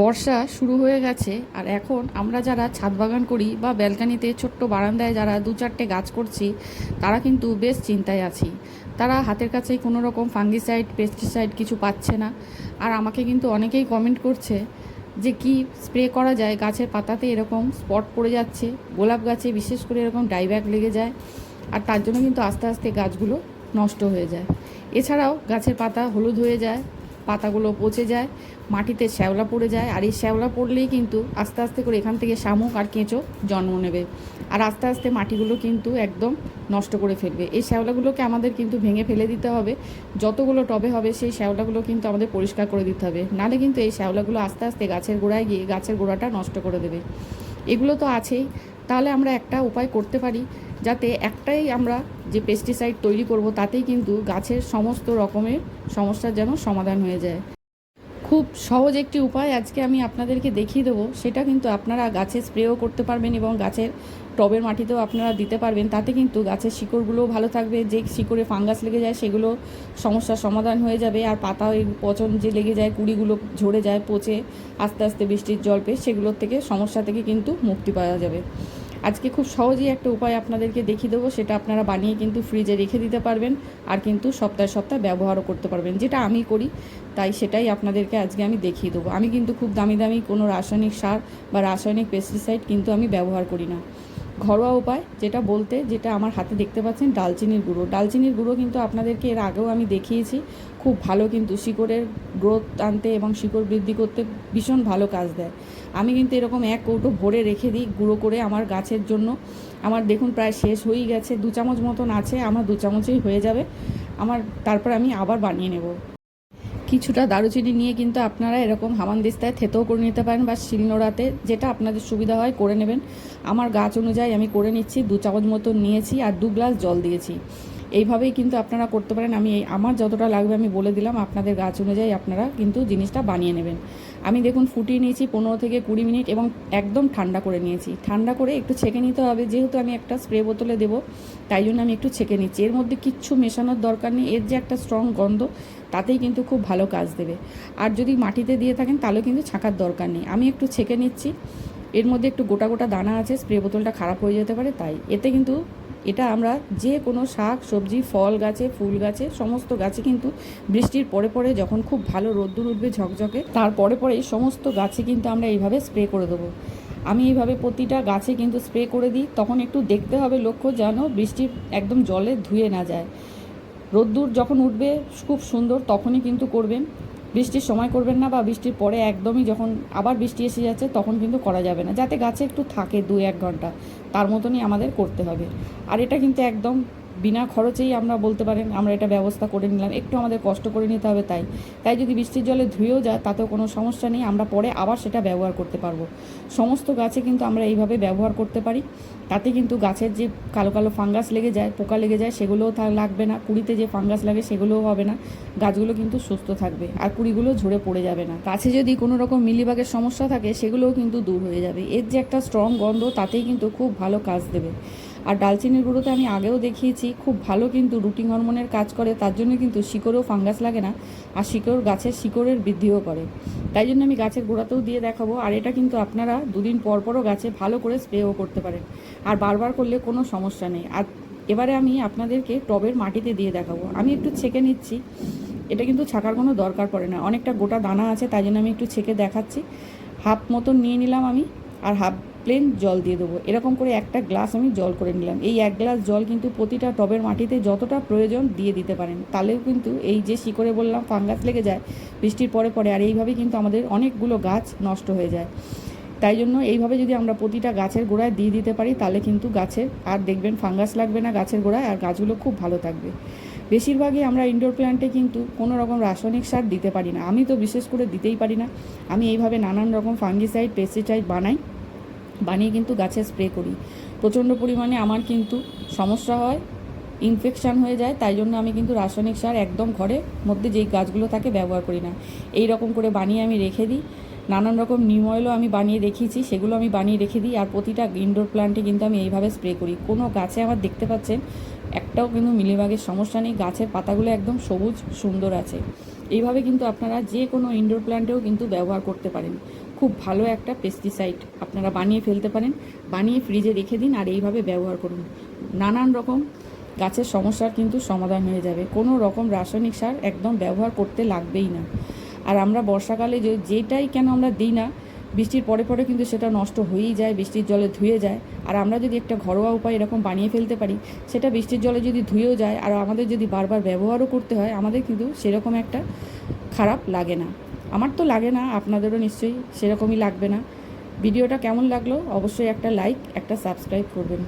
বর্ষা শুরু হয়ে গেছে, আর এখন আমরা যারা ছাদ বাগান করি বা ব্যালকানিতে ছোট্ট বারান্দায় যারা দু চারটে গাছ করছি, তারা কিন্তু বেশ চিন্তায় আছি। তারা হাতের কাছেই কোনো রকম ফাঙ্গিসাইড, পেস্টিসাইড কিছু পাচ্ছে না। আর আমাকে কিন্তু অনেকেই কমেন্ট করছে যে কি স্প্রে করা যায়, গাছের পাতাতে এরকম স্পট পড়ে যাচ্ছে, গোলাপ গাছে বিশেষ করে এরকম ডাইব্যাক লেগে যায়, আর তার জন্য কিন্তু আস্তে আস্তে গাছগুলো নষ্ট হয়ে যায়। এছাড়াও গাছের পাতা হলুদ হয়ে যায় পাতাগুলো পচে যায়, মাটিতে শ্যাওলা পড়ে যায়, আর এই শ্যাওলা পড়লেই কিন্তু আস্তে আস্তে করে এখান থেকে শামুক আর কেঁচো জন্ম নেবে। আর আস্তে আস্তে মাটিগুলো কিন্তু একদম নষ্ট করে ফেলবে। এই শ্যাওলাগুলোকে আমাদের কিন্তু ভেঙে ফেলে দিতে হবে। যতগুলো টবে হবে, সেই শ্যাওলাগুলো কিন্তু আমাদের পরিষ্কার করে দিতে হবে। নাহলে কিন্তু এই শ্যাওলাগুলো আস্তে আস্তে গাছের গোড়ায় গিয়ে গাছের গোড়াটা নষ্ট করে দেবে। এগুলো তো আছেই। তাহলে আমরা একটা উপায় করতে পারি। যাতে একটাই আমরা যে পেস্টিসাইড তৈরি করব, তাতেই কিন্তু গাছের সমস্ত রকমের সমস্যার যেন সমাধান হয়ে যায়। খুব সহজ একটি উপায় আজকে আমি আপনাদেরকে দেখিয়ে দেবো। সেটা কিন্তু আপনারা গাছে স্প্রেও করতে পারবেন এবং গাছের টবের মাটিতেও আপনারা দিতে পারবেন। তাতে কিন্তু গাছের শিকড়গুলোও ভালো থাকবে। যে শিকড়ে ফাঙ্গাস লেগে যায়, সেগুলো সমস্যার সমাধান হয়ে যাবে। আর পাতা ওই পচন যে লেগে যায়, কুড়িগুলো ঝরে যায়, পচে আস্তে আস্তে বৃষ্টির জল পেয়ে, সেগুলোর থেকে, সমস্যা থেকে কিন্তু মুক্তি পাওয়া যাবে। আজকে খুব সহজেই একটা উপায় আপনাদেরকে দেখিয়ে দেবো, সেটা আপনারা বানিয়ে কিন্তু ফ্রিজে রেখে দিতে পারবেন আর কিন্তু সপ্তাহে সপ্তাহে ব্যবহারও করতে পারবেন। যেটা আমি করি, তাই সেটাই আপনাদেরকে আজকে আমি দেখিয়ে দেবো। আমি কিন্তু খুব দামি দামি কোনো রাসায়নিক সার বা রাসায়নিক পেস্টিসাইড কিন্তু আমি ব্যবহার করি না। ঘরোয়া উপায়, যেটা বলতে, যেটা আমার হাতে দেখতে পাচ্ছেন, ডালচিনির গুঁড়ো। ডালচিনির গুঁড়ো কিন্তু আপনাদেরকে এর আগেও আমি দেখিয়েছি। খুব ভালো কিন্তু শিকড়ের গ্রোথ আনতে এবং শিকড় বৃদ্ধি করতে ভীষণ ভালো কাজ দেয়। আমি কিন্তু এরকম এক কৌটো ভরে রেখে দিই গুঁড়ো করে আমার গাছের জন্য। আমার দেখুন প্রায় শেষ হয়েই গেছে, দু চামচ মতন আছে, আমার দু চামচেই হয়ে যাবে। আমার, তারপর আমি আবার বানিয়ে নেব। কিছুটা দারুচিনি নিয়ে কিন্তু আপনারা এরকম হামানদিস্তায় থেতেও করে নিতে পারেন বা শিলনোড়াতে, যেটা আপনাদের সুবিধা হয়, করে নেবেন। আমার গাছ অনুযায়ী আমি করে নিচ্ছি, দু চামচ মতো নিয়েছি আর দু গ্লাস জল দিয়েছি। এইভাবেই কিন্তু আপনারা করতে পারেন। আমি এই, আমার যতটা লাগবে আমি বলে দিলাম, আপনাদের গাছ অনুযায়ী আপনারা কিন্তু জিনিসটা বানিয়ে নেবেন। আমি দেখুন ফুটিয়ে নিয়েছি পনেরো থেকে কুড়ি মিনিট এবং একদম ঠান্ডা করে নিয়েছি। ঠান্ডা করে একটু ছেঁকে নিতে হবে, যেহেতু আমি একটা স্প্রে বোতলে দেবো, তাই জন্য আমি একটু ছেঁকে নিচ্ছি। এর মধ্যে কিচ্ছু মেশানোর দরকার নেই, এর যে একটা স্ট্রং গন্ধ, তাতেই কিন্তু খুব ভালো কাজ দেবে। আর যদি মাটিতে দিয়ে থাকেন তাহলেও কিন্তু ছাঁকার দরকার নেই। আমি একটু ছেঁকে নিচ্ছি, এর মধ্যে একটু গোটা গোটা দানা আছে, স্প্রে বোতলটা খারাপ হয়ে যেতে পারে, তাই। এতে কিন্তু এটা আমরা যে কোনো শাক, সবজি, ফল গাছে, ফুল গাছে, সমস্ত গাছে কিন্তু বৃষ্টির পরে পরে যখন খুব ভালো রোদ্দুর উঠবে ঝকঝকে তারপরে পরে পরে সমস্ত গাছে কিন্তু আমরা এইভাবে স্প্রে করে দেবো। আমি এইভাবে প্রতিটা গাছে কিন্তু স্প্রে করে দিই, তখন একটু দেখতে হবে লক্ষ্য যেন বৃষ্টির একদম জলে ধুয়ে না যায়। রোদ্দুর যখন উঠবে, খুব সুন্দর, তখনই কিন্তু করবেন। বৃষ্টির সময় করবেন না বা বৃষ্টির পরে একদমই যখন আবার বৃষ্টি এসে যাচ্ছে তখন কিন্তু করা যাবে না। যাতে গাছে একটু থাকে দু এক ঘণ্টা, তার মতনই আমাদের করতে হবে। আর এটা কিন্তু একদম বিনা খরচেই আমরা বলতে পারেন আমরা এটা ব্যবস্থা করে নিলাম। একটু আমাদের কষ্ট করে নিতে হবে তাই। তাই যদি বৃষ্টির জলে ধুয়েও যায়, তাতেও কোনো সমস্যা নেই, আমরা পরে আবার সেটা ব্যবহার করতে পারব। সমস্ত গাছে কিন্তু আমরা এইভাবে ব্যবহার করতে পারি। তাতে কিন্তু গাছের যে কালো কালো ফাঙ্গাস লেগে যায়, পোকা লেগে যায়, সেগুলোও লাগবে না। কুড়িতে যে ফাঙ্গাস লাগে, সেগুলোও হবে না। গাছগুলো কিন্তু সুস্থ থাকবে আর কুড়িগুলো ঝরে পড়ে যাবে না। গাছে যদি কোনো রকম মিলিবাগের সমস্যা থাকে, সেগুলোও কিন্তু দূর হয়ে যাবে। এর যে একটা স্ট্রং গন্ধ, তাতেই কিন্তু খুব ভালো কাজ দেবে। আর ডালচিনির গুঁড়োতে আমি আগেও দেখিয়েছি, খুব ভালো কিন্তু রুটিন হরমোনের কাজ করে, তার জন্য কিন্তু শিকড়েও ফাঙ্গাস লাগে না আর শিকড় গাছের শিকড়ের বৃদ্ধিও করে। তাই জন্য আমি গাছের গোড়াতেও দিয়ে দেখাবো আর এটা কিন্তু আপনারা দুদিন পর পরও গাছে ভালো করে স্প্রেও করতে পারেন আর বারবার করলে কোনো সমস্যা নেই। আর এবারে আমি আপনাদেরকে টবের মাটিতে দিয়ে দেখাবো। আমি একটু ছেঁকে নিচ্ছি, এটা কিন্তু ছাকার কোনো দরকার পড়ে না। অনেকটা গোটা দানা আছে, তাই জন্য আমি একটু ছেঁকে দেখাচ্ছি। হাফ মতন নিয়ে নিলাম আমি আর হাফ প্লেন জল দিয়ে দেবো। এরকম করে একটা গ্লাস আমি জল করে নিলাম। এই এক গ্লাস জল কিন্তু প্রতিটা টবের মাটিতে যতটা প্রয়োজন দিয়ে দিতে পারেন। তাহলেও কিন্তু এই যে শিকড়ে বললাম ফাঙ্গাস লেগে যায়, বৃষ্টির পরে পরে, আর এইভাবে কিন্তু আমাদের অনেকগুলো গাছ নষ্ট হয়ে যায়। তাই জন্য এইভাবে যদি আমরা প্রতিটা গাছের গোড়ায় দিয়ে দিতে পারি, তাহলে কিন্তু গাছের আর দেখবেন ফাঙ্গাস লাগবে না গাছের গোড়ায়, আর গাছগুলো খুব ভালো থাকবে। বেশিরভাগই আমরা ইনডোর প্ল্যান্টে কিন্তু কোনো রকম রাসায়নিক সার দিতে পারি না। আমি তো বিশেষ করে দিতেই পারি না। আমি এইভাবে নানান রকম ফাঙ্গিসাইড পেস্টিসাইড বানাই। বানিয়ে কিন্তু গাছে স্প্রে করি। প্রচণ্ড পরিমাণে আমার কিন্তু সমস্যা হয় ইনফেকশান হয়ে যায়, তাই জন্য আমি কিন্তু রাসায়নিক সার একদম ঘরের মধ্যে যেই গাছগুলো থাকে ব্যবহার করি না। এই রকম করে বানিয়ে আমি রেখে দিই, নানান রকম নিম অয়েলও আমি বানিয়ে রেখেছি সেগুলো আমি বানিয়ে রেখে দিই, আর প্রতিটা ইনডোর প্ল্যান্টে কিন্তু আমি এইভাবে স্প্রে করি। কোনো গাছে আমার দেখতে পাচ্ছেন একটাও কিন্তু মিলিবাগের সমস্যা নেই। গাছের পাতাগুলো একদম সবুজ, সুন্দর আছে। এইভাবে কিন্তু আপনারা যে কোনো ইনডোর প্ল্যান্টেও কিন্তু ব্যবহার করতে পারেন। খুব ভালো একটা পেস্টিসাইড আপনারা বানিয়ে ফেলতে পারেন, বানিয়ে ফ্রিজে রেখে দিন আর এইভাবে ব্যবহার করুন। নানান রকম গাছের সমস্যার কিন্তু সমাধান হয়ে যাবে। কোনো রকম রাসায়নিক সার একদম ব্যবহার করতে লাগবেই না। আর আমরা বর্ষাকালে যে, যেটাই কেন আমরা দিই না বৃষ্টির পরে পরে কিন্তু সেটা নষ্ট হয়েই যায়, বৃষ্টির জলে ধুয়ে যায়। আর আমরা যদি একটা ঘরোয়া উপায় এরকম বানিয়ে ফেলতে পারি, সেটা বৃষ্টির জলে যদি ধুয়েও যায় আর আমাদের যদি বারবার ব্যবহারও করতে হয়, আমাদের কিন্তু সেরকম একটা খারাপ লাগে না। আমার তো লাগে না, আপনাদেরও নিশ্চয়ই সেরকমই লাগবে না। ভিডিওটা কেমন লাগল? অবশ্যই একটা লাইক, একটা সাবস্ক্রাইব করবেন।